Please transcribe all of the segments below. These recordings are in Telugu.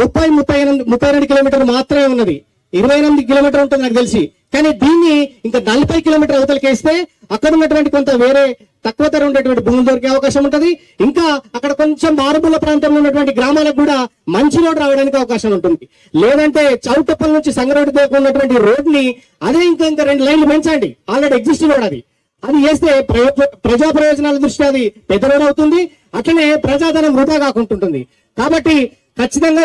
ముప్పై ముప్పై ముప్పై రెండు కిలోమీటర్లు మాత్రమే ఉన్నది. ఇరవై ఎనిమిది కిలోమీటర్ ఉంటుంది నాకు తెలిసి. కానీ దీన్ని ఇంకా నలభై కిలోమీటర్ అవతలకేస్తే అక్కడ ఉన్నటువంటి కొంత వేరే తక్కువ ధర ఉండేటువంటి భూములు దొరికే అవకాశం ఉంటుంది. ఇంకా అక్కడ కొంచెం మారుమూల ప్రాంతంలో ఉన్నటువంటి గ్రామాలకు కూడా మంచి రోడ్డు రావడానికి అవకాశం ఉంటుంది. లేదంటే చౌటప్పల నుంచి సంగరోడ్డు దాకా ఉన్నటువంటి రోడ్ని అదే ఇంకా ఇంకా రెండు లైన్లు పెంచండి. ఆల్రెడీ ఎగ్జిస్ట్ రోడ్ అది. అది చేస్తే ప్రజా ప్రయోజనాల దృష్ట్యా అది పెద్ద రోడ్ అవుతుంది. అట్లనే ప్రజాధనం వృధా కాకుంటుంటుంది. కాబట్టి ఖచ్చితంగా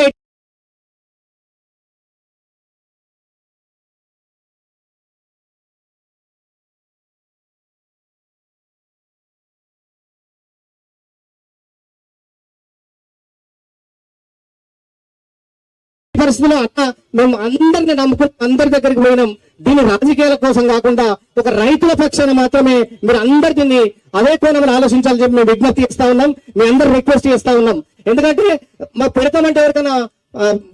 పరిస్థితిలో అన్న మేము అందరిని నమ్ముకుని అందరి దగ్గరికి పోయినాం. దీని రాజకీయాల కోసం కాకుండా ఒక రైతుల పక్షాన మాత్రమే మీరు అందరు దీన్ని అదే కోణంలో ఆలోచించాలని చెప్పి మేము విజ్ఞప్తి చేస్తా ఉన్నాం. మీ అందరు రిక్వెస్ట్ చేస్తా ఉన్నాం. ఎందుకంటే మా పెడతామంటే ఎవరికైనా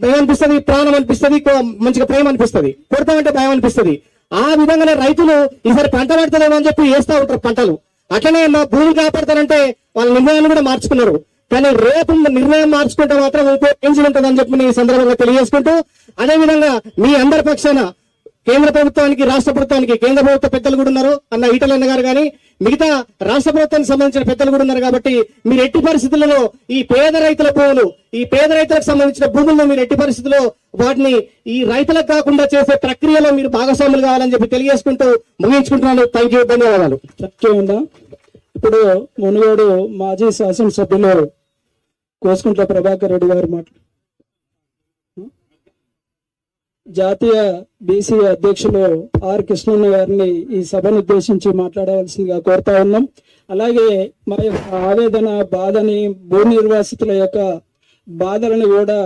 ఏమనిపిస్తుంది భయం ప్రాణం అనిపిస్తుంది కో- మంచిగా ప్రేమ అనిపిస్తుంది కొడతామంటే భయం అనిపిస్తుంది. ఆ విధంగానే రైతులు ఈసారి పంట పడతలేమో అని చెప్పి వేస్తా ఉంటారు పంటలు. అట్లనే మా భూమి కాపాడతారంటే వాళ్ళ నిర్ణయాలు కూడా మార్చుకున్నారు. కానీ రేపు నిర్ణయం మార్చుకుంటే మాత్రం ఇంకో రేంజ్ ఉంటుందని చెప్పి నేను ఈ సందర్భంగా తెలియజేసుకుంటూ అదే విధంగా మీ అందరి పక్షాన కేంద్ర ప్రభుత్వానికి రాష్ట్ర ప్రభుత్వానికి కేంద్ర ప్రభుత్వ పెద్దలు కూడా ఉన్నారు. అన్న ఈటలన్న గారు కానీ మిగతా రాష్ట్ర ప్రభుత్వానికి సంబంధించిన పెద్దలు కూడా ఉన్నారు కాబట్టి మీరు ఎట్టి పరిస్థితులలో ఈ పేద రైతుల భూములు ఈ పేద రైతులకు సంబంధించిన భూములను మీరు ఎట్టి పరిస్థితుల్లో వాటిని ఈ రైతులకు కాకుండా చేసే ప్రక్రియలో మీరు భాగస్వాములు కావాలని చెప్పి తెలియజేసుకుంటూ ముగించుకుంటున్నాను. థ్యాంక్ యూ ధన్యవాదాలు. ఇప్పుడు మునుగోడు మాజీ శాసనసభ్యులు కోసుకుంట్ల ప్రభాకర్ రెడ్డి గారు మాట జాతీయ బీసీ అధ్యక్షులు ఆర్ కృష్ణన్న గారిని ఈ సభను ఉద్దేశించి మాట్లాడవలసిందిగా కోరుతా ఉన్నాం. అలాగే మా యొక్క ఆవేదన బాధని భూ నిర్వాసితుల యొక్క బాధలను కూడా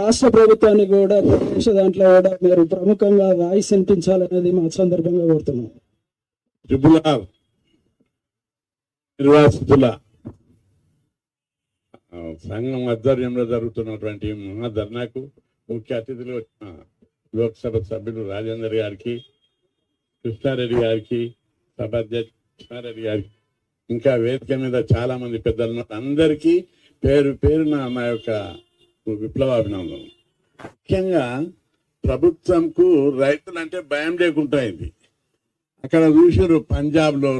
రాష్ట్ర ప్రభుత్వాన్ని కూడా ప్రవేశ దాంట్లో కూడా మీరు ప్రముఖంగా వాయిస్ వినిపించాలనేది మా సందర్భంగా కోరుతున్నాం. నిర్వాసితుల సంఘం ఆధ్వర్యంలో జరుగుతున్నటువంటి మహాధర్నాకు ముఖ్య అతిథులు వచ్చిన లోక్సభ సభ్యులు రాజేందర్ గారికి కృష్ణారెడ్డి గారికి సభ కృష్ణారెడ్డి గారికి ఇంకా వేదిక మీద చాలా మంది పెద్దలు అందరికీ పేరు పేరున నా యొక్క విప్లవాభినందనలు ముఖ్యంగా ప్రభుత్వంకు రైతులంటే భయం లేకుండా అయింది. అక్కడ చూసారు పంజాబ్లో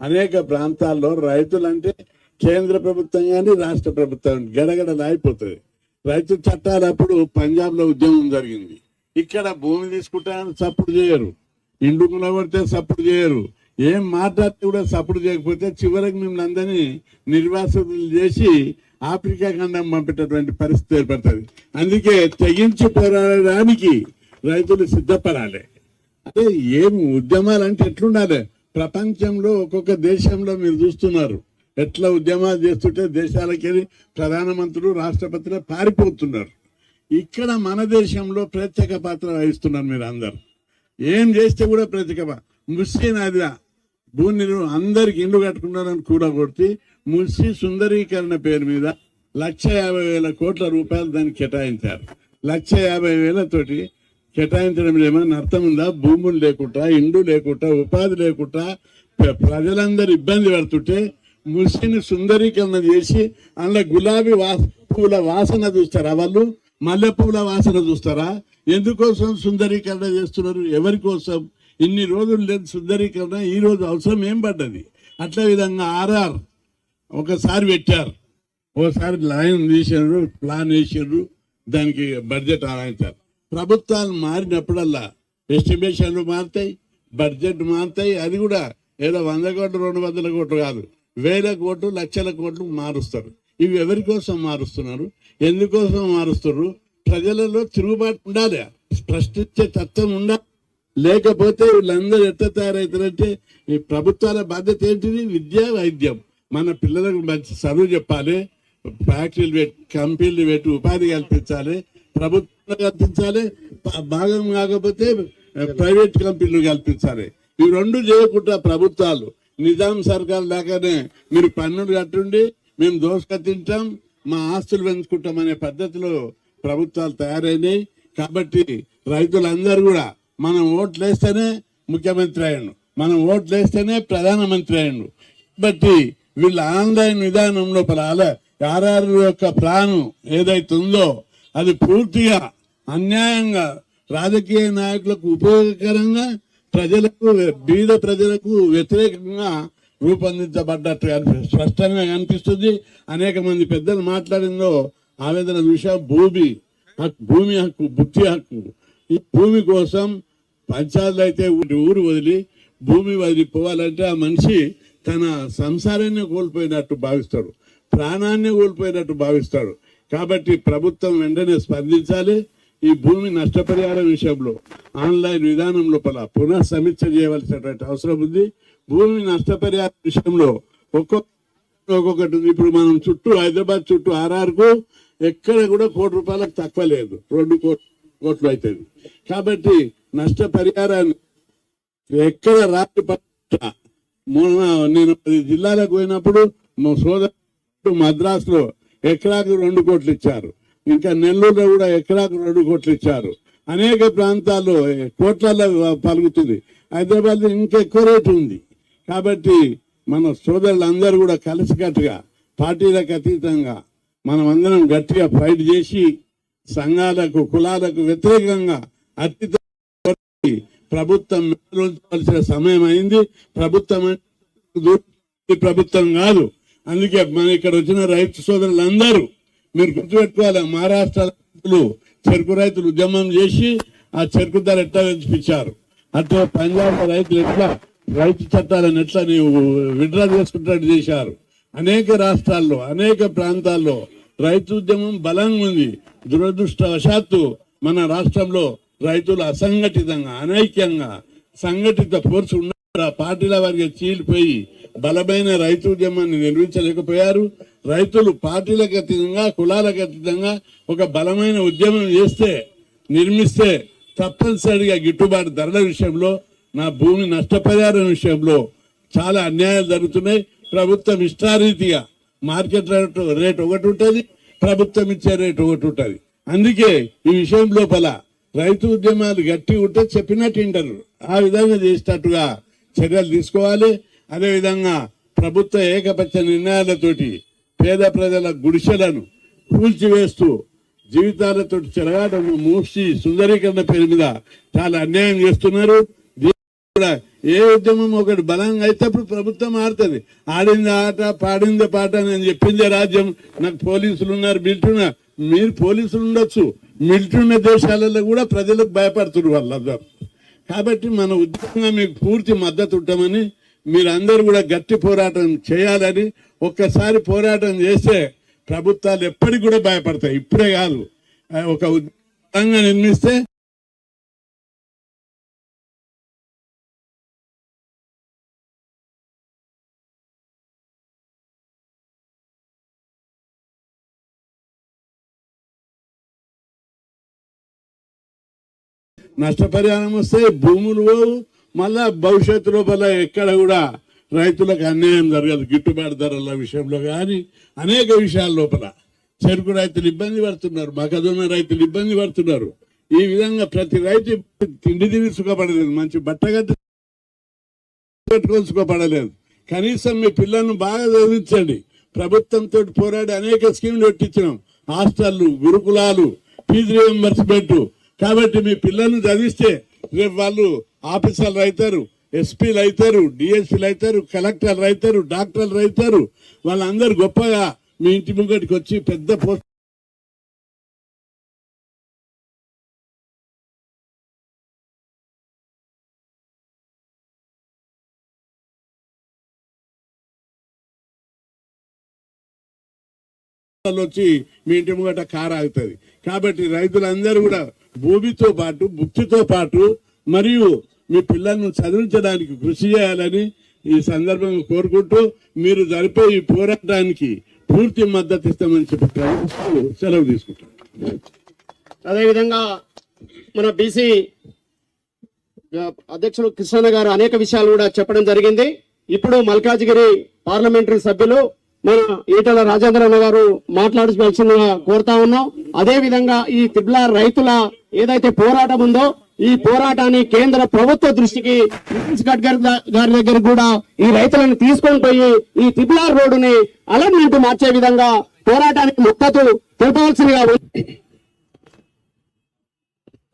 అనేక ప్రాంతాల్లో రైతులంటే కేంద్ర ప్రభుత్వం కానీ రాష్ట్ర ప్రభుత్వం గడగడలాగిపోతుంది రైతు చట్టాలు అప్పుడు పంజాబ్లో ఉద్యమం జరిగింది. ఇక్కడ భూమి తీసుకుంటానని సపోర్ట్ చేయరు. ఇండ్లు కొనగొడితే సపోర్ట్ చేయరు. ఏం మాట్లాడితే కూడా సపోర్ట్ చేయకపోతే చివరికి మిమ్మల్ని అందరినీ నిర్వాసితులు చేసి ఆఫ్రికా ఖండం పంపేటటువంటి పరిస్థితి ఏర్పడుతుంది. అందుకే తెగించి పోరాడడానికి రైతులు సిద్ధపడాలి. అదే ఏం ఉద్యమాలు అంటే ఎట్లుండాలి? ప్రపంచంలో ఒక్కొక్క దేశంలో మీరు చూస్తున్నారు. ఎట్లా ఉద్యమాలు చేస్తుంటే దేశాలకి ప్రధానమంత్రులు రాష్ట్రపతిలో పారిపోతున్నారు. ఇక్కడ మన దేశంలో ప్రత్యేక పాత్ర వహిస్తున్నారు మీరు అందరు. ఏం చేస్తే కూడా ప్రత్యేక ముస్సి నదిలా భూమి అందరికి ఇండ్లు కట్టుకున్నారని కూడా కొట్టి ముస్సి సుందరీకరణ పేరు మీద లక్ష యాభై వేల కోట్ల రూపాయలు దాన్ని కేటాయించారు. లక్ష యాభై వేలతోటి కేటాయించడం ఏమైనా అర్థం ఉందా భూములు లేకుండా ఇండ్లు లేకుండా ఉపాధి లేకుండా ప్రజలందరూ ఇబ్బంది పడుతుంటే ముస్లిని సుందరీకరణ చేసి అందులో గులాబీ వాస పూల వాసన చూస్తారా వాళ్ళు? మల్లెపూల వాసన చూస్తారా? ఎందుకోసం సుందరీకరణ చేస్తున్నారు? ఎవరి కోసం? ఇన్ని రోజులు లేదు సుందరీకరణ ఈ రోజు అవసరం ఏం పడ్డది? అట్లా విధంగా ఆర్ఆర్ ఒకసారి పెట్టారు. ఒకసారి లైన్ తీసారు ప్లాన్ వేసారు దానికి బడ్జెట్ ఆరాయించారు. ప్రభుత్వాలు మారినప్పుడల్లా ఎస్టిమేషన్లు మారుతాయి బడ్జెట్ మారుతాయి. అది కూడా ఏదో వంద కోట్లు రెండు వందల కోట్లు కాదు. వేల కోట్లు లక్షల కోట్లు మారుస్తారు. ఇవి ఎవరి కోసం మారుస్తున్నారు? ఎందుకోసం మారుస్తున్నారు? ప్రజలలో తిరుగుబాటు ఉండాలి. ప్రశ్నించే తత్వం ఉండాలి. లేకపోతే వీళ్ళందరూ ఎట్లా తయారవుతారంటే ఈ ప్రభుత్వాల బాధ్యత ఏంటిది? విద్య వైద్యం. మన పిల్లలకు మంచి చదువు చెప్పాలి. ఫ్యాక్టరీలు పెట్టి కంపెనీలు పెట్టి ఉపాధి కల్పించాలి. ప్రభుత్వం కల్పించాలి భాగం కాకపోతే ప్రైవేట్ కంపెనీలు కల్పించాలి. ఇవి రెండు చేయకుండా ప్రభుత్వాలు నిజాం సర్కార్ లాగానే మీరు పన్నులు కట్టుండి మేము దోసుక తింటాం మా ఆస్తులు పెంచుకుంటాం అనే పద్ధతిలో ప్రభుత్వాలు తయారైనాయి. కాబట్టి రైతులందరూ కూడా మనం ఓట్లు వేస్తేనే ముఖ్యమంత్రి అయ్యండు. మనం ఓట్లు వేస్తేనే ప్రధానమంత్రి అయ్యండు. కాబట్టి వీళ్ళ ఆన్లైన్ విధానం లోపల ఆర్ఆర్ యొక్క ప్లాను ఏదైతే ఉందో అది పూర్తిగా అన్యాయంగా రాజకీయ నాయకులకు ఉపయోగకరంగా ప్రజలకు బీద ప్రజలకు వ్యతిరేకంగా రూపొందించబడ్డట్టు కనిపి- స్పష్టంగా కనిపిస్తుంది. అనేక మంది పెద్దలు మాట్లాడిందో ఆవేదన విషయం భూమి హక్కు భూమి హక్కు బుద్ధి హక్కు. ఈ భూమి కోసం పంచాయతీలు అయితే ఊరి ఊరు వదిలి భూమి వదిలి పోవాలంటే ఆ మనిషి తన సంసారాన్ని కోల్పోయినట్టు భావిస్తాడు. ప్రాణాన్ని కోల్పోయినట్టు భావిస్తాడు. కాబట్టి ప్రభుత్వం వెంటనే స్పందించాలి ఈ భూమి నష్టపరిహారం విషయంలో. ఆన్లైన్ విధానం లోపల పునః సమీక్ష చేయవలసినటువంటి అవసరం ఉంది. భూమి నష్టపరిహారం విషయంలో ఒక్కొక్క ఒక్కొక్కటి ఉంది. ఇప్పుడు మనం చుట్టూ హైదరాబాద్ చుట్టూ ఆర్ఆర్కు ఎక్కడ కూడా కోటి రూపాయలకు తక్కువ లేదు. రెండు కోట్లు కోట్లు అవుతుంది కాబట్టి నష్టపరిహారాన్ని ఎక్కడ రాత్రి పట్ల మొన్న నేను పది జిల్లాలకు పోయినప్పుడు మా సోదరు మద్రాసులో ఎకరాకు రెండు కోట్లు ఇచ్చారు. ఇంకా నెల్లూరులో కూడా ఎకరాకు రెండు కోట్లు ఇచ్చారు. అనేక ప్రాంతాల్లో కోట్లలో పలుకుతుంది. హైదరాబాద్ ఇంకా ఎక్కువ రేటు ఉంది. కాబట్టి మన సోదరులందరూ కూడా కలిసికట్టుగా పార్టీలకు అతీతంగా మనం అందరం గట్టిగా ఫైట్ చేసి సంఘాలకు కులాలకు వ్యతిరేకంగా అతీత ప్రభుత్వం మెడలుంచవలసిన సమయం అయింది. ప్రభుత్వం ప్రభుత్వం కాదు. అందుకే మన ఇక్కడ వచ్చిన రైతు సోదరులందరూ మీరు గుర్తుపెట్టుకోవాలి మహారాష్ట్ర రైతులు చెరుకు రైతులు ఉద్యమం చేసి ఆ చెరుకు ధర ఎట్లా పెంచిపించారు? అట్లా పంజాబ్ రైతులు ఎట్లా రైతు చట్టాలను ఎట్లా నీవు విడ్రా చేసుకుంటాడు చేశారు? అనేక రాష్ట్రాల్లో అనేక ప్రాంతాల్లో రైతు ఉద్యమం బలంగా ఉంది. దురదృష్టవశాత్తు మన రాష్ట్రంలో రైతులు అసంఘటితంగా అనైక్యంగా సంఘటిత ఫోర్స్ ఉన్న పార్టీల వారికి చీలిపోయి బలమైన రైతు ఉద్యమాన్ని నిర్మించలేకపోయారు. రైతులు పార్టీలకు అతీతంగా కులాలకు అతీతంగా ఒక బలమైన ఉద్యమం చేస్తే నిర్మిస్తే తప్పనిసరిగా గిట్టుబాటు ధరల విషయంలో నా భూమి నష్టపరిహారం విషయంలో చాలా అన్యాయాలు జరుగుతున్నాయి. ప్రభుత్వం ఇష్టారీతిగా మార్కెట్ రేట్ రేట్ ఒకటి ఉంటుంది ప్రభుత్వం ఇచ్చే రేట్ ఒకటి ఉంటుంది. అందుకే ఈ విషయం లోపల రైతు ఉద్యమాలు గట్టి ఉంటే చెప్పినట్టు వింటారు. ఆ విధంగా చేసేటట్టుగా చర్యలు తీసుకోవాలి. అదేవిధంగా ప్రభుత్వ ఏకపక్ష నిర్ణయాలతోటి పేద ప్రజల గుడిసెలను కూల్చివేస్తూ జీవితాలతో చెరగాటం మూసి సుందరీకరణ పేరు మీద చాలా అన్యాయం చేస్తున్నారు. కూడా ఏ ఉద్యమం ఒకటి బలంగా అయితే అప్పుడు ప్రభుత్వం మారుతుంది. ఆడింది ఆట పాడింది పాట అని చెప్పిందే రాజ్యం. నాకు పోలీసులు ఉన్నారు మిలిటరీ ఉన్నారు మీరు పోలీసులు ఉండొచ్చు. మిలిటరీ ఉన్న దేశాలలో కూడా ప్రజలకు భయపడుతున్నారు వాళ్ళ కాబట్టి మన ఉద్యమంగా మీకు పూర్తి మద్దతు ఉంటామని మీరందరూ కూడా గట్టి పోరాటం చేయాలని ఒక్కసారి పోరాటం చేస్తే ప్రభుత్వాలు ఎప్పటికి కూడా భయపడతాయి. ఇప్పుడే కాదు. ఒక ఉద్యోగంగా నిర్మిస్తే నష్టపరిహారం వస్తే భూములు పోవు మళ్ళా భవిష్యత్తు లోపల ఎక్కడ కూడా రైతులకు అన్యాయం జరగదు గిట్టుబాటు ధరల విషయంలో కానీ అనేక విషయాల లోపల. చెరుకు రైతులు ఇబ్బంది పడుతున్నారు మగదున్న రైతులు ఇబ్బంది పడుతున్నారు. ఈ విధంగా ప్రతి రైతు తిండి తిని సుఖపడలేదు మంచి బట్టగట్టు పెట్టుకొని సుఖపడలేదు. కనీసం మీ పిల్లలను బాగా చదివించండి. ప్రభుత్వంతో పోరాడి అనేక స్కీములు పెట్టించినాం. హాస్టళ్ళు గురుకులాలు ఫీజు రియంబర్స్మెంట్. కాబట్టి మీ పిల్లలను చదివిస్తే రేపు వాళ్ళు ఆఫీసర్లు అవుతారు ఎస్పీలు అవుతారు డిఎస్పీలు అవుతారు కలెక్టర్లు అవుతారు డాక్టర్లు అవుతారు. వాళ్ళందరూ గొప్పగా మీ ఇంటి ముంగటికి వచ్చి పెద్ద పోస్ట్ వచ్చి మీ ఇంటి ముంగట కారు ఆగుతుంది. కాబట్టి రైతులందరూ కూడా భూమితో పాటు భుక్తితో పాటు మరియు మీ పిల్లలను చదివించడానికి కృషి చేయాలని ఈ సందర్భంగా కోరుకుంటూ మీరు జరిపే ఈ పోరాటానికి పూర్తి మద్దతు ఇస్తామని చెప్పి సెలవు తీసుకుంటాం అదేవిధంగా మన బీసీ అధ్యక్షుడు కృష్ణ గారు అనేక విషయాలు కూడా చెప్పడం జరిగింది. ఇప్పుడు మల్కాజ్గిరి పార్లమెంటరీ సభ్యులు మన ఈటల రాజేంద్రన్న గారు మాట్లాడవలసిందిగా కోరుతా ఉన్నాం. అదే విధంగా ఈ తిబ్లా రైతుల ఏదైతే పోరాటం ఉందో ఈ పోరాటాన్ని కేంద్ర ప్రభుత్వ దృష్టికి నితీష్ గడ్కరీ గారి దగ్గర కూడా ఈ రైతులను తీసుకొని పోయి ఈ తిబ్లా రోడ్డుని అలర్మెంట్ మార్చే విధంగా పోరాటానికి మద్దతు తెలపవలసిందిగా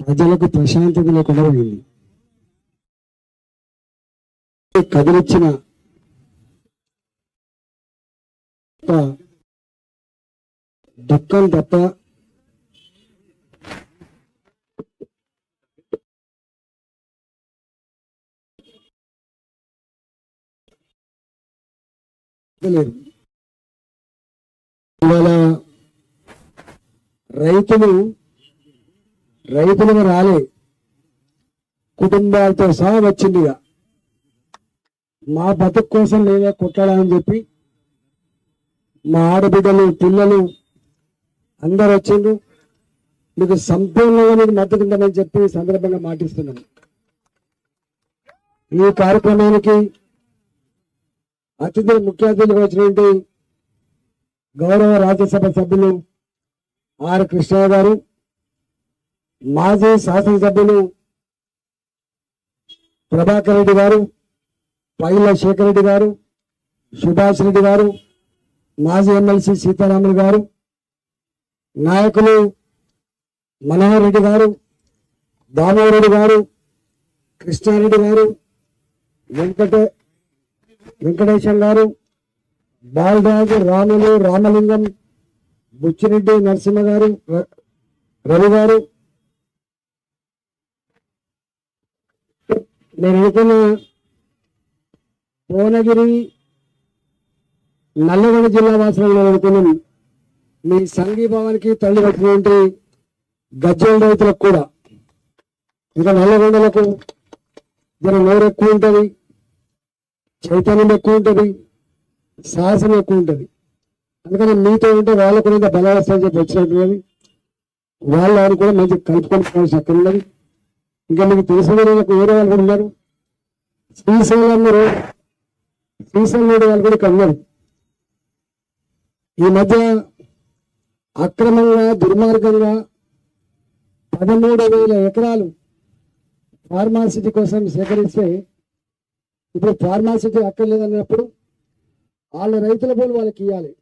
ప్రజలకు ప్రశాంతత లేకుండా పోయింది. కదిలిచ్చిన ఒక దుఃఖం తప్ప లేదు ఇవాళ రైతులు రైతులకు రాలే. కుటుంబాలతో సహా వచ్చిందిగా మా బతుకు కోసం లేదా కొట్టాలని చెప్పి మా ఆడబిడ్డలు పిల్లలు అందరు వచ్చిండ్రు. మీకు సంపూర్ణంగా మీకు మద్దతు ఉందని చెప్పి సందర్భంగా మాటిస్తున్నాను. ఈ కార్యక్రమానికి అతిథులు ముఖ్య అతిథులుగా వచ్చినటువంటి గౌరవ రాజ్యసభ సభ్యులు ఆర్ కృష్ణ గారు మాజీ శాసనసభ్యులు ప్రభాకర్ రెడ్డి గారు పైల శేఖర్ రెడ్డి గారు సుభాష్ రెడ్డి గారు మాజీ ఎమ్మెల్సీ సీతారాములు గారు నాయకులు మనోహర్ రెడ్డి గారు దామోదరెడ్డి గారు కృష్ణారెడ్డి గారు వెంకటే వెంకటేశం గారు బాలరాజు రాములు రామలింగం బుచ్చిరెడ్డి నరసింహ గారు ర- రవి గారు. నేను అనుకున్న భువనగిరి నల్లగొండ జిల్లా వాసులను అనుకున్నాను. మీ సంఘీభావానికి తల్లి వచ్చినటువంటి గజ్జల రైతులకు కూడా. ఇంకా నల్లగొండలకు జర నోరు ఎక్కువ ఉంటుంది. చైతన్యం ఎక్కువ ఉంటుంది సాహసం ఎక్కువ ఉంటుంది. అందుకని మీతో ఉంటే వాళ్ళకు కూడా ఇంత అని చెప్పి వచ్చినట్టున్నది వాళ్ళు ఆయన కూడా మంచి కలుపుకొని పోవాల్సి అక్కడ ఉన్నది. ఇంకా మీకు తెలిసిన వేరే వాళ్ళు కూడా ఉన్నారు. శ్రీశైలం అందరూ శ్రీశైలం వాళ్ళు కూడా ఇక్కడ ఉన్నారు. ఈ మధ్య అక్రమంగా దుర్మార్గంగా పదమూడు వేల ఎకరాలు ఫార్మాసిటీ కోసం సేకరిస్తే ఇప్పుడు ఫార్మాసిటీ అక్కర్లేదన్నప్పుడు వాళ్ళ రైతుల భూములు వాళ్ళకి ఇవ్వాలి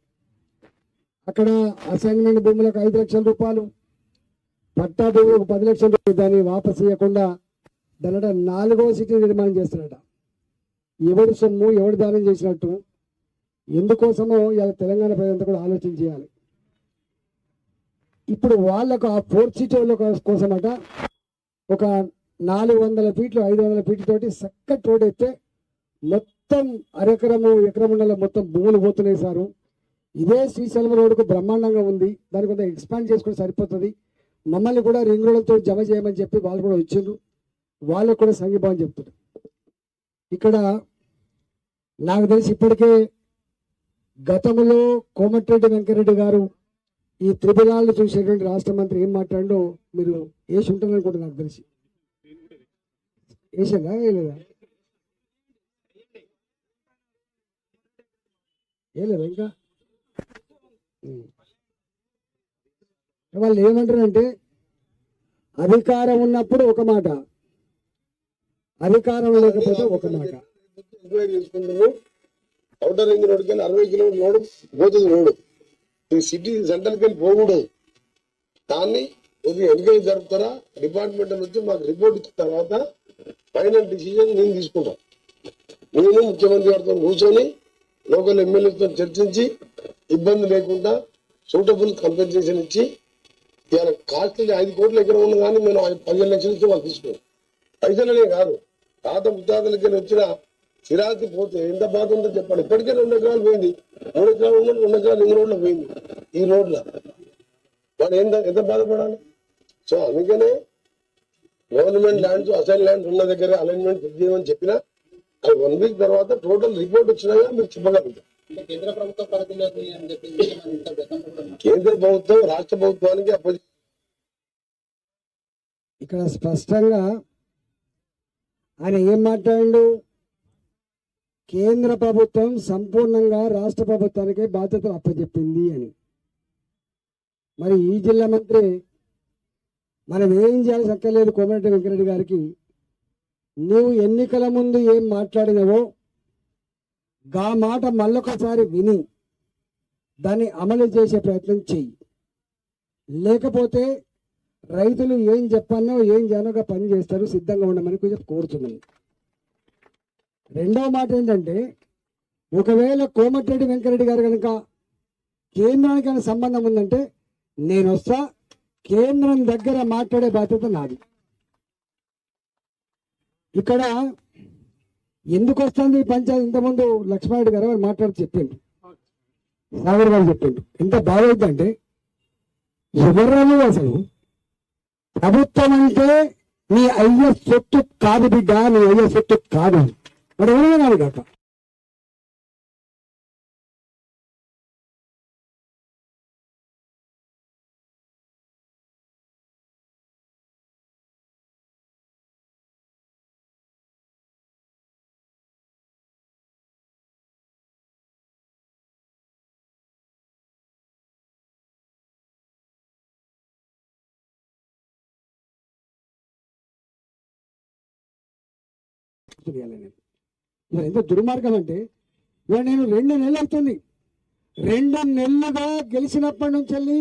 అక్కడ అసైన్మెంట్ భూములకు ఐదు లక్షల రూపాయలు పట్టా భూములకు పది లక్షల రూపాయలు దాన్ని వాపసు ఇవ్వకుండా దానిట నాలుగో సిటీ నిర్మాణం చేస్తున్నారట ఎవరి సొమ్ము ఎవరు దానం చేసినట్టు ఎందుకోసమో ఇలా తెలంగాణ ప్రజలంతా కూడా ఆలోచన చేయాలి. ఇప్పుడు వాళ్ళకు ఆ ఫోర్త్ సిటీ వాళ్ళ కోసమట ఒక నాలుగు వందల ఫీట్లు ఐదు వందల ఫీట్లతోటి చక్కటి రోడ్ అయితే మొత్తం అరెకరము ఎకరముండల మొత్తం భూములు పోతున్నాయి సారు. ఇదే శ్రీశైలం రోడ్డుకు బ్రహ్మాండంగా ఉంది. దాన్ని కొంత ఎక్స్పాండ్ చేసుకుని సరిపోతుంది. మమ్మల్ని కూడా రింగ్ రోడ్లతో జమ చేయమని చెప్పి వాళ్ళు కూడా వచ్చిండ్రు. వాళ్ళకు కూడా సంఘీభావం చెప్తున్నారు. ఇక్కడ నాకు తెలిసి ఇప్పటికే గతంలో కోమటిరెడ్డి వెంకరెడ్డి గారు ఈ త్రిపురాలను చూసేటువంటి రాష్ట్ర మంత్రి ఏం మాట్లాడో మీరు వేసి ఉంటారు నాకు తెలిసి. వేసాగా వేయలేదా వేయలేదా ఇంకా? వాళ్ళు ఏమంటారంటే అధికారం ఉన్నప్పుడు ఒక మాట. అధికారం లేకపోతే ఒక మాట. ఎంక్వైరీ అవుటర్ రింగ్ రోడ్ కానీ అరవై కిలోమీటర్ రోడ్ పోతుంది రోడ్ ఈ సిటీ సెంటర్ వెళ్ళి పోకూడదు. దాన్ని ఇది ఎంక్వైరీ జరుపుతారా? డిపార్ట్మెంట్ వచ్చి మాకు రిపోర్ట్ ఇచ్చిన తర్వాత ఫైనల్ డిసిజన్ నేను తీసుకుంటాను నేను ముఖ్యమంత్రి గారితో కూర్చొని లోకల్ ఎమ్మెల్యేతో చర్చించి ఇబ్బంది లేకుండా సూటబుల్ కంపెన్సేషన్ ఇచ్చి ఇవాళ కాస్ట్ ఐదు కోట్ల ఎకరం ఉన్న కానీ మేము ఐదు- పదిహేను లక్షలు ఇస్తే వాళ్ళు తీసుకోను పైసలనే కాదు. తాత ముత్తాతలకి వచ్చిన చిరాకి పోతే ఎంత బాధ ఉందో చెప్పండి. ఇప్పటికే రెండు ఎకరాలు పోయింది. మూడు ఎకరాలు ఉన్నది రెండు ఎకరాలు ఇంక రోడ్లు పోయింది ఈ రోడ్ల. వాడు ఎంత ఎంత బాధపడాలి? సో అందుకనే గవర్నమెంట్ ల్యాండ్స్ అసైన్ ల్యాండ్స్ ఉన్న దగ్గర అలైన్మెంట్ చేయమని చెప్పినా అది వన్ వీక్ తర్వాత టోటల్ రిపోర్ట్ వచ్చినాగా మీరు చెప్పగలుగుతారు? కేంద్ర ప్రభుత్వ రాష్ట్ర ప్రభుత్వానికి అపోజిట్ ఇక్కడ స్పష్టంగా ఆయన ఏం మాట్లాడిండు? కేంద్ర ప్రభుత్వం సంపూర్ణంగా రాష్ట్ర ప్రభుత్వానికే బాధ్యతలు అప్పచెప్పింది అని. మరి ఈ జిల్లా మంత్రి మనం ఏం చేయాల్సి అక్కర్లేదు కోమరెడ్డి వెంకరెడ్డి గారికి నువ్వు ఎన్నికల ముందు ఏం మాట్లాడినవో గా మాట మళ్ళొకసారి విని దాన్ని అమలు చేసే ప్రయత్నం చెయ్యి. లేకపోతే రైతులు ఏం చెప్పానో ఏం జనగా పని చేస్తారు సిద్ధంగా ఉండమని కొంచెం కోరుతున్నాను. రెండవ మాట ఏంటంటే ఒకవేళ కోమటిరెడ్డి వెంకరెడ్డి గారు కనుక కేంద్రానికైనా సంబంధం ఉందంటే నేను వస్తా కేంద్రం దగ్గర మాట్లాడే బాధ్యత నాది. ఇక్కడ ఎందుకు వస్తుంది పంచాయతీ? ఇంతకుముందు లక్ష్మారెడ్డి గారు వారు మాట్లాడి చెప్పిండు. సాగర్ గారు చెప్పిండు. ఎంత బాగైందంటే ఎవరు అసలు ప్రభుత్వం అంటే నీ అయ్య సొత్తు కాదు బిడ్డ నీ అయ్య సొత్తు కాదు. మరి ఎవరైనా కాదు కాక? చేయాలి నేను. ఇవాళ ఎంత దుర్మార్గం అంటే ఇవాళ నేను రెండు నెలలు అవుతుంది. రెండు నెలలుగా గెలిచినప్పటి నుంచి వెళ్ళి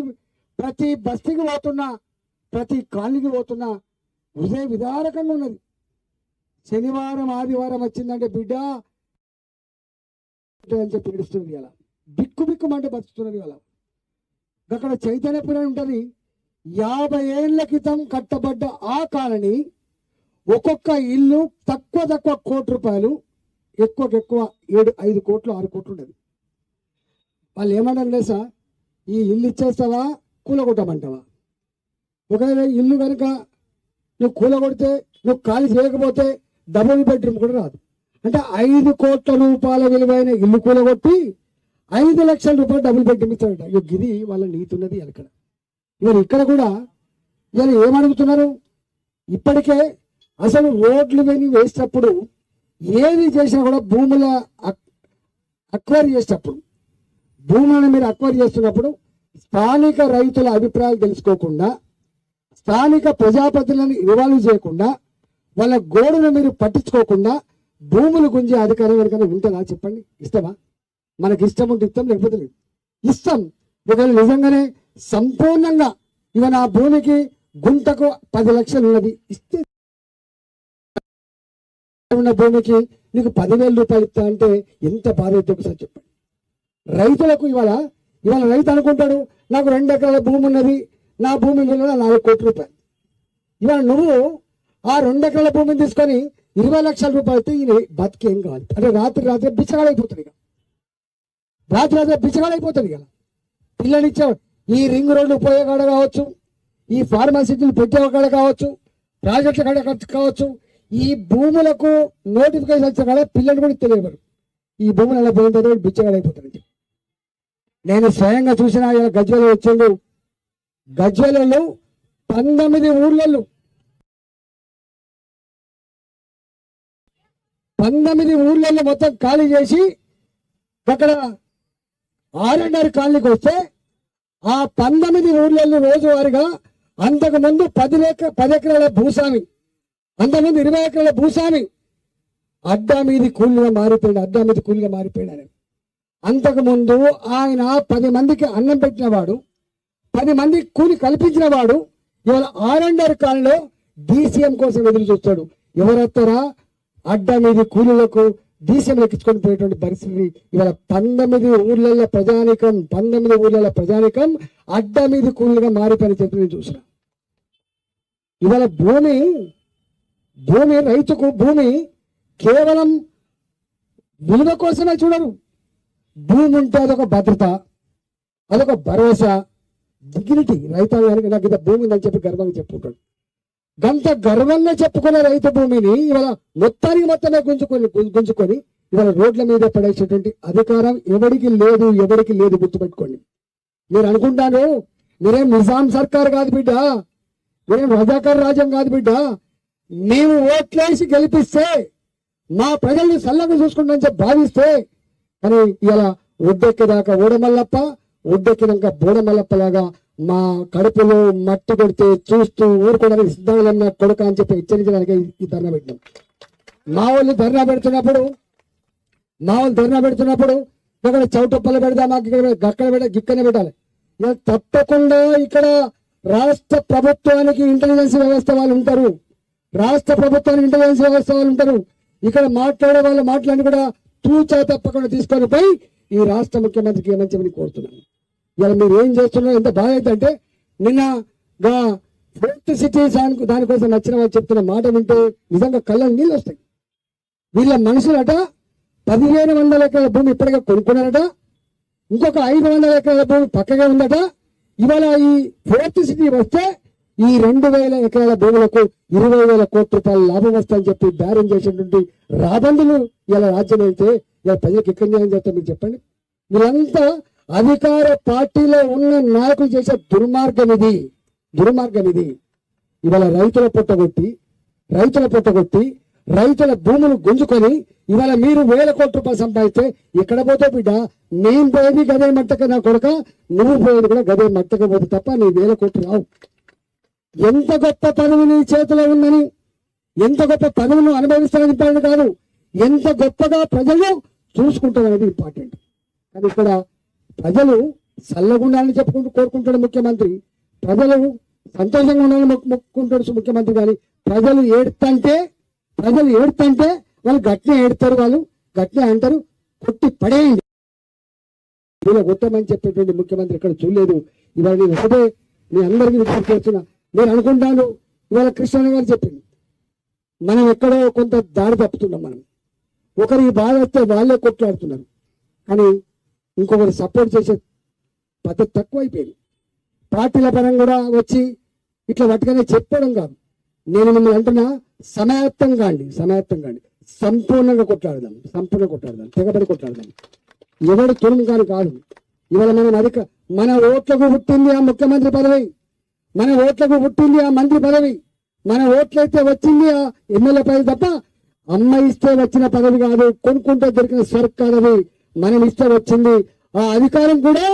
ప్రతి బస్తీకి పోతున్నా ప్రతి కాలనీకి పోతున్నా హృదయ విదారకంగా ఉన్నది. శనివారం ఆదివారం వచ్చిందంటే బిడ్డ అని చెప్పి పిలుస్తుంది ఇలా బిక్కు బిక్కుమంటే బతుకుతున్నది ఇలా అక్కడ చైతన్యపురం ఉంటుంది. యాభై ఏళ్ళ క్రితం కట్టబడ్డ ఆ కాలనీ ఒక్కొక్క ఇల్లు తక్కువ తక్కువ కోటి రూపాయలు ఎక్కువకి ఎక్కువ ఏడు ఐదు కోట్లు ఆరు కోట్లు ఉండేది వాళ్ళు ఏమంటారు లేసా ఈ ఇల్లు ఇచ్చేస్తావా కూలగొట్టమంటావా ఒకవేళ ఇల్లు కనుక నువ్వు కూలగొడితే నువ్వు ఖాళీ చేయకపోతే డబుల్ బెడ్రూమ్ కూడా రాదు. అంటే ఐదు కోట్ల రూపాయల విలువైన ఇల్లు కూలగొట్టి ఐదు లక్షల రూపాయలు డబుల్ బెడ్రూమ్ ఇస్తాడట. ఇక గిది వాళ్ళ నీతి ఉన్నది అక్కడ ఇవాళ ఇక్కడ కూడా ఇవాళ ఏమడుగుతున్నారు? ఇప్పటికే అసలు రోడ్లు వెని వేసేటప్పుడు ఏది చేసినా కూడా భూముల అక్వైర్ చేసేటప్పుడు భూములను మీరు అక్వైర్ చేస్తున్నప్పుడు స్థానిక రైతుల అభిప్రాయాలు తెలుసుకోకుండా స్థానిక ప్రజాపతులను ఇన్వాల్వ్ చేయకుండా వాళ్ళ గోడును మీరు పట్టించుకోకుండా భూములు గుంజే అధికారం ఎవరికైనా ఉంటుందా చెప్పండి? ఇష్టమా? మనకి ఇష్టం ఉంటే ఇస్తాం లేకపోతే లేదు. ఇస్తాం ఒకవేళ నిజంగానే సంపూర్ణంగా ఇక నా భూమికి గుంటకు పది లక్షలు ఉన్నది ఇస్తే ఉన్న భూమికి నీకు పదివేల రూపాయలు ఇస్తా అంటే ఎంత బాధ అయితే ఒకసారి చెప్పండి. రైతులకు ఇవాళ ఇవాళ రైతు అనుకుంటాడు నాకు రెండు ఎకరాల భూమి ఉన్నది నా భూమి విలువ నాలుగు కోట్ల రూపాయలు. ఇవాళ నువ్వు ఆ రెండు ఎకరాల భూమిని తీసుకొని ఇరవై లక్షల రూపాయలు అయితే ఈయన బతికేం కావాలి అంటే రాత్రి రాత్రి బిచ్చగాడైపోతుంది ఇక. రాత్రి రాత్రి బిచ్చగాడైపోతుంది ఇక. పిల్లనిచ్చేవాడు ఈ రింగ్ రోడ్లు పోయే కాడ కావచ్చు ఈ ఫార్మసిటీలు పెట్టే కాడ కావచ్చు ప్రాజెక్టుల కాడ ఖర్చు కావచ్చు ఈ భూములకు నోటిఫికేషన్ వచ్చిన కదా పిల్లలు కూడా తెలియబడు ఈ భూములు ఎలా పోయిన తర్వాత బిచ్చగాడైపోతుంది నేను స్వయంగా చూసిన ఇలా వచ్చిండు. గజ్వేలలో పంతొమ్మిది ఊర్లలో పంతొమ్మిది ఊర్లలో మొత్తం ఖాళీ చేసి అక్కడ ఆర్ఎన్ఆర్ కాలనీకి వస్తే ఆ పంతొమ్మిది ఊర్లలో రోజువారీగా అంతకుముందు పది లేక పది ఎకరాల భూస్వామి అంతమంది ఇరవై ఎకరాల భూస్వామి అడ్డా మీది కూలిగా మారిపోయాడు అడ్డా మీది కూలిగా మారిపోయాడు ఆయన అంతకుముందు ఆయన పది మందికి అన్నం పెట్టినవాడు పది మందికి కూలి కల్పించినవాడు ఇవాళ ఆర్ఎండర్ కాలంలో డీసీఎం కోసం ఎదురు చూస్తాడు. ఎవరెత్తరా? అడ్డా మీది కూలీలకు డీసీఎం ఎక్కించుకొని పోయేటువంటి పరిస్థితి ఇవాళ పంతొమ్మిది ఊర్లలో ప్రజానికం పంతొమ్మిది ఊర్లలో ప్రజానికం అడ్డా మీది కూలీగా మారిపోయిన చెప్పి నేను చూసిన. ఇవాళ భూమి భూమి రైతుకు భూమి కేవలం విలువ కోసమే చూడరు. భూమి ఉంటే అదొక భద్రత అదొక భరోసా డిగ్నిటీ రైతు నాకు ఇంత భూమి ఉందని చెప్పి గర్వంగా చెప్పుకుంటాడు. గంత గర్వంగా చెప్పుకునే రైతు భూమిని ఇవాళ మొత్తానికి మొత్తమే గుంజుకొని గుంజుకొని ఇవాళ రోడ్ల మీద పడేసేటువంటి అధికారం ఎవరికి లేదు ఎవరికి లేదు గుర్తుపెట్టుకోండి. మీరు అనుకుంటాను మీరేం నిజాం సర్కార్ కాదు బిడ్డ మీరేం రజాకర్ రాజ్యం కాదు బిడ్డ మేము ఓట్లేసి గెలిపిస్తే మా ప్రజల్ని సల్లగా చూసుకుంటామని చెప్పి భావిస్తే కానీ ఇలా ఒడ్డెక్కేదాకా ఊడమల్లప్ప ఒడ్డెక్కినాక బూడమల్లప్పలాగా మా కడుపులో మట్టి కొడితే చూస్తూ ఊరుకోవడానికి సిద్ధంగా ఉన్న కొడుక అని చెప్పి హెచ్చరించడానికి ఈ- ధర్నా పెట్టినాం. మా వాళ్ళు ధర్నా పెడుతున్నప్పుడు మా వాళ్ళు ధర్నా పెడుతున్నప్పుడు ఇక్కడ చౌటప్పలు పెడదామా ఇక్కడ అక్కడ పెట్ట గిక్కనే పెట్టాలి. ఇలా తప్పకుండా ఇక్కడ రాష్ట్ర ప్రభుత్వానికి ఇంటెలిజెన్స్ వ్యవస్థ వాళ్ళు ఉంటారు. రాష్ట్ర ప్రభుత్వానికి ఇంటెలిజెన్స్ వ్యవస్థ వాళ్ళు ఉంటారు. ఇక్కడ మాట్లాడే వాళ్ళ మాటలన్నీ కూడా తూచా తప్పకుండా తీసుకొని పోయి ఈ రాష్ట్ర ముఖ్యమంత్రికి ఏమని కోరుతున్నాను. ఇలా మీరు ఏం చేస్తున్నారో ఎంత బాధ అంటే నిన్న ఫోర్త్ సిటీ దానికోసం నచ్చిన వాళ్ళు చెప్తున్న మాట వింటే నిజంగా కళ్ళ నీళ్ళు వస్తాయి. వీళ్ళ మనుషులట పదిహేను వందల ఎకరాల భూమి ఇప్పటికే కొనుక్కున్నారట. ఇంకొక ఐదు వందల ఎకరాల భూమి పక్కగా ఉందట. ఇవాళ ఈ ఫోర్త్ సిటీ వస్తే ఈ రెండు వేల ఎకరాల భూములకు ఇరవై వేల కోట్ల రూపాయల లాభం వస్తాయని చెప్పి బేరం చేసినటువంటి రాబందులు ఇలా రాజ్యం అయితే ఇలా ప్రజలకు ఎక్కడ న్యాయం చేస్తారు మీరు చెప్పండి. వీళ్ళంతా అధికార పార్టీలో ఉన్న నాయకులు చేసే దుర్మార్గం ఇది. దుర్మార్గం ఇది. ఇవాళ రైతుల పొట్టగొట్టి రైతుల పొట్టగొట్టి రైతుల భూములు గుంజుకొని ఇవాళ మీరు వేల కోట్ల రూపాయలు సంపాదిస్తే ఎక్కడ పోతే బిడ్డ? నేను పోయేది గదే మట్టక నా కొడక నువ్వు పోయేది కూడా గదే మట్టక పోతే తప్ప నీ వేల కోట్లు రావు. ఎంత గొప్ప పదవి నీ చేతిలో ఉందని ఎంత గొప్ప పదవిను అనుభవిస్తానని ఇంపార్టెంట్ కాదు ఎంత గొప్పగా ప్రజలు చూసుకుంటారనేది ఇంపార్టెంట్ కానీ ఇక్కడ ప్రజలు చల్లగుండాలని చెప్పుకుంటూ కోరుకుంటాడు ముఖ్యమంత్రి. ప్రజలు సంతోషంగా ఉండాలని మొక్కు- మొక్కుకుంటాడు ముఖ్యమంత్రి కానీ ప్రజలు ఏడుతంటే ప్రజలు ఏడుతంటే వాళ్ళు గట్టినే ఏడుతారు వాళ్ళు గట్టినే అంటారు కొట్టి పడేయండి. మీరు కొట్టమని చెప్పేటువంటి ముఖ్యమంత్రి ఇక్కడ చూడలేదు. ఇవాళ నేను ఒకటే మీ అందరికీ విజ్ఞప్తి చేస్తున్నా. నేను అనుకుంటాను ఇవాళ కృష్ణ గారు చెప్పింది. మనం ఎక్కడో కొంత దారి తప్పుతున్నాం మనం. ఒకరికి బాధ వస్తే వాళ్ళే కొట్లాడుతున్నారు. కానీ ఇంకొకరు సపోర్ట్ చేసే పద్ధతి తక్కువైపోయింది. పార్టీల పరంగా కూడా వచ్చి ఇట్లా వాటికనే చెప్పడం కాదు. నేను మిమ్మల్ని అంటున్నా సమాయత్తం కాండి సమాయత్తం కాండి సంపూర్ణంగా కొట్లాడదాం సంపూర్ణంగా కొట్లాడదాం తెగబడి కొట్లాడదాం. ఎవడు తురుము కాని కాదు. ఇవాళ మనం అధిక మన ఓట్లకు పుట్టింది ఆ ముఖ్యమంత్రి పదవి. మన ఓట్లకు పుట్టింది ఆ మంత్రి పదవి. మన ఓట్లయితే వచ్చింది ఆ ఎమ్మెల్యే పదవి తప్ప అమ్మ ఇస్తే వచ్చిన పదవి కాదు కొనుక్కుంటే దొరికిన స్వర్క్ అది మనం ఇస్తే వచ్చింది. ఆ అధికారం కూడా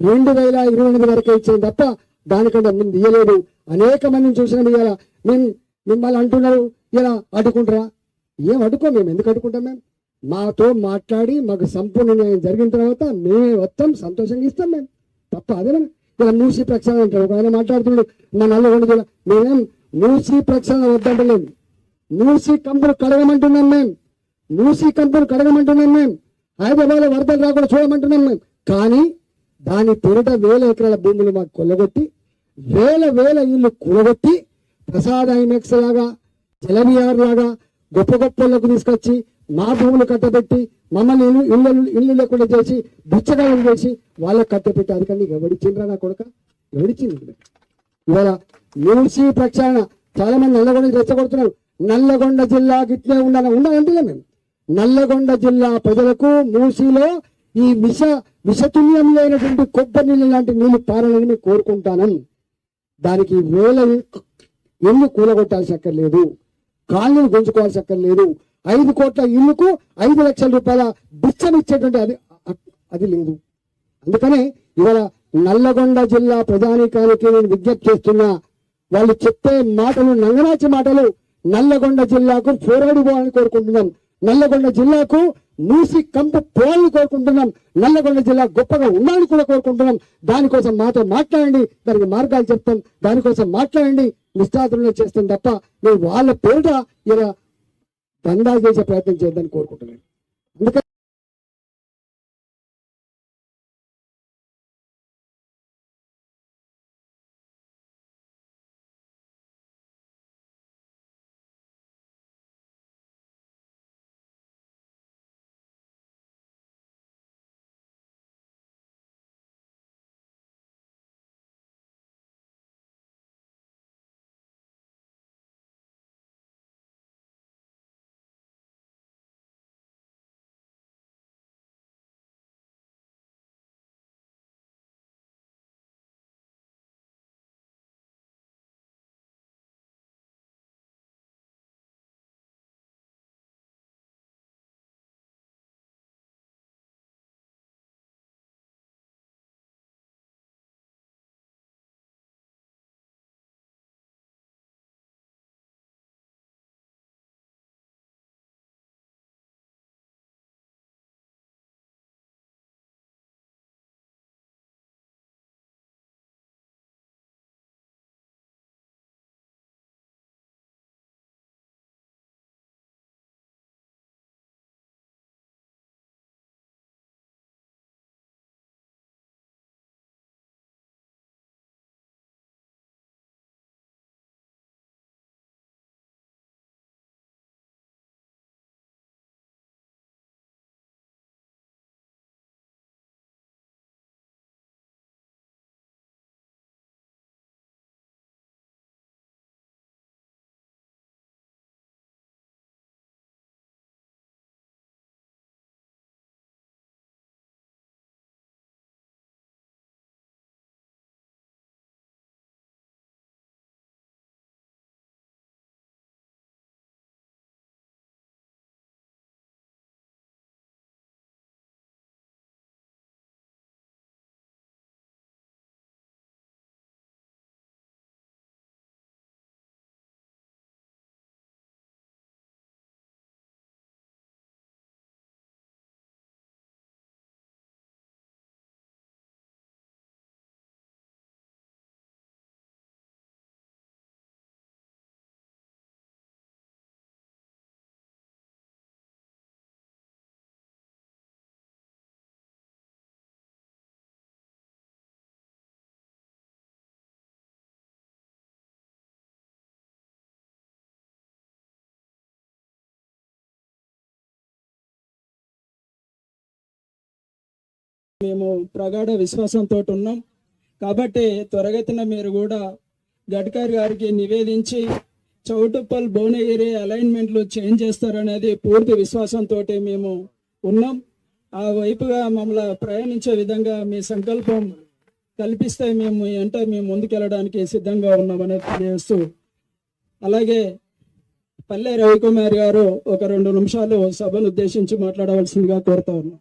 రెండు వేల ఇరవై ఎనిమిది వరకే ఇచ్చింది తప్ప దానికంటే ముందు ఇయ్యలేదు. అనేక మందిని చూసినాం ఇవాళ మేము మిమ్మల్ని అంటున్నారు ఇలా అడ్డుకుంటారా? ఏం అడ్డుకో మేము? ఎందుకు అడ్డుకుంటాం మేము? మాతో మాట్లాడి మాకు సంపూర్ణ న్యాయం జరిగిన తర్వాత మేమే వస్తాం సంతోషంగా ఇస్తాం మేము. తప్ప అదే ఇలా మూసి ప్రక్షాళన అంటారు ఒక ఆయన మాట్లాడుతున్నాడు మా నల్లగొండ జిల్లా మేమేం మూసి ప్రక్షాళన వద్దంటలేము మూసి కంపులు కడగమంటున్నాం మేము మూసి కంపులు కడగమంటున్నాం మేము హైదరాబాద్ వరదలు రాకుండా చూడమంటున్నాం మేము కానీ దాని పేరిట వేల ఎకరాల భూములు మాకు కొల్లగొట్టి వేల వేల ఇల్లు కూలగొట్టి ప్రసాద్ ఐమెక్స్ లాగా జలవిఆర్ లాగా గొప్ప గొప్పలకు తీసుకొచ్చి మా భూములు కట్టబెట్టి మమ్మల్ని ఇల్లు ఇల్లు ఇల్లు లేకుండా చేసి బిచ్చగాలను చేసి వాళ్ళకి కట్టబెట్టి అది కానీ ఎవడిచ్చిండ్రా నా కొడుక? ఎవడిచ్చింది ఇవాళ మూసి ప్రక్షాళన చాలా మంది నల్లగొండ రెచ్చగొడుతున్నారు. నల్లగొండ జిల్లా గిట్లే ఉండాలని ఉండాలంటే మేము. నల్లగొండ జిల్లా ప్రజలకు మూసిలో ఈ విష విషతుల్యమైనటువంటి కొబ్బరి నీళ్ళు లాంటి నీళ్ళు పారాలని మేము కోరుకుంటాను. దానికి వేల ఇల్లు కూలగొట్టాల్సి అక్కర్లేదు. కాళ్ళను గుంజుకోవాల్సి అక్కర్లేదు. ఐదు కోట్ల ఇల్లుకు ఐదు లక్షల రూపాయల బిచ్చనిచ్చేటువంటి అది అది లేదు. అందుకనే ఇవాళ నల్లగొండ జిల్లా ప్రధానికానికి నేను విజ్ఞప్తి చేస్తున్నా వాళ్ళు చెప్పే మాటలు నంగనాచి మాటలు నల్లగొండ జిల్లాకు పోరాడి పోవాలని కోరుకుంటున్నాం. నల్లగొండ జిల్లాకు మూసి కంపు పోవాలని కోరుకుంటున్నాం. నల్లగొండ జిల్లా గొప్పగా ఉండాలని కూడా కోరుకుంటున్నాం. దానికోసం మాతో మాట్లాడండి దానికి మార్గాలు చెప్తాం. దానికోసం మాట్లాడండి నిష్ఠాతులను చేస్తాం తప్ప నేను వాళ్ళ పేరిట ఇలా దందా చేసే ప్రయత్నం చేద్దాన్ని కోరుకుంటున్నాను. మేము ప్రగాఢ విశ్వాసంతో ఉన్నాం. కాబట్టి త్వరగతిన మీరు కూడా గడ్కర్ గారికి నివేదించి చౌటుప్పల్ భువనగిరి అలైన్మెంట్లు చేంజ్ చేస్తారనేది పూర్తి విశ్వాసంతో మేము ఉన్నాం. ఆ వైపుగా మమ్మల్ని ప్రయాణించే విధంగా మీ సంకల్పం కల్పిస్తే మేము ఎంట మేము ముందుకెళ్ళడానికి సిద్ధంగా ఉన్నామని తెలియజేస్తూ అలాగే పల్లె రవికుమార్ గారు ఒక రెండు నిమిషాలు సభను ఉద్దేశించి మాట్లాడవలసిందిగా కోరుతా ఉన్నాం.